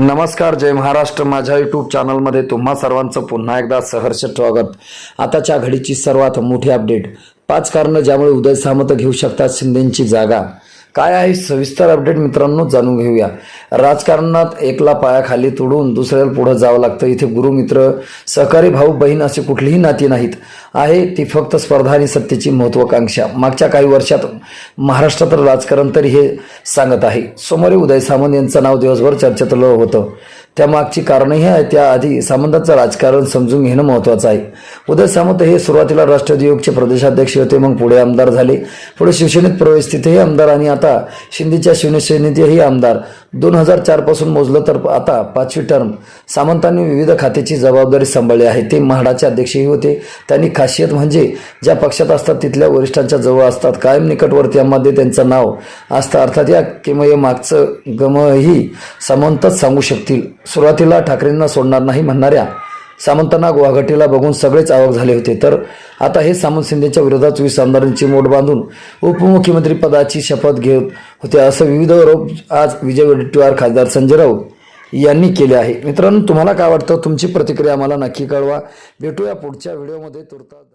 नमस्कार जय महाराष्ट्र. माझ्या यूट्यूब चॅनलमध्ये तुम्हा सर्वांचं पुन्हा एकदा सहर्ष स्वागत. आताच्या घडीची सर्वात मोठी अपडेट पाच कारणं ज्यामुळे उदय सामंत घेऊ शकतात शिंदेची जागा. काय आहे? सविस्तर अपडेट मित्रांनो जाणून घेऊया. राजकारणात एकला पायाखाली तोडून दुसऱ्याला पुढं जावं लागतं. इथे गुरुमित्र सहकारी भाऊ बहीण असे कुठलीही नाती नाहीत. आहे ती फक्त स्पर्धा आणि सत्तेची महत्वाकांक्षा. मागच्या काही वर्षात महाराष्ट्रात राजकारण तरी हे सांगत आहे. सोमवारी उदय सामंत यांचं नाव दिवसभर चर्चेतलं होतं. त्यामागची कारणंही आहे त्याआधी सामंतांचं राजकारण समजून घेणं महत्त्वाचं आहे. उदय सामंत हे सुरुवातीला राष्ट्रवादी युगचे प्रदेशाध्यक्ष होते. मग पुढे आमदार झाले. पुढे शिवसेनेत प्रवेश तिथेही आमदार आणि आता शिंदेच्या शिवसेनेतही आमदार दोन हजार चारपासून मोजलं तर आता पाचवी टर्म सामंतांनी विविध खात्याची जबाबदारी सांभाळली आहे. ते म्हाडाचे अध्यक्षही होते. त्यांनी खासियत म्हणजे ज्या पक्षात असतात तिथल्या वरिष्ठांच्या जवळ असतात. कायम निकटवर्तीयांमध्ये त्यांचं नाव असतं. अर्थात या किमये मागचं गमही सामंतच सांगू शकतील. सुरुवातीला ठाकरेंना सोडणार नाही म्हणणाऱ्या सामंतांना गुवाहाटीला बघून सगळेच आवक झाले होते. तर आता हे सामंत शिंदेच्या विरोधात वीस आमदारांची मोठ बांधून उपमुख्यमंत्री पदाची शपथ घेत होते असं विविध आरोप आज विजय वडेट्टीवार खासदार संजय राऊत यांनी केले आहे. मित्रांनो तुम्हाला काय वाटतं? तुमची प्रतिक्रिया आम्हाला नक्की कळवा. भेटूया पुढच्या व्हिडिओमध्ये. तुर्तास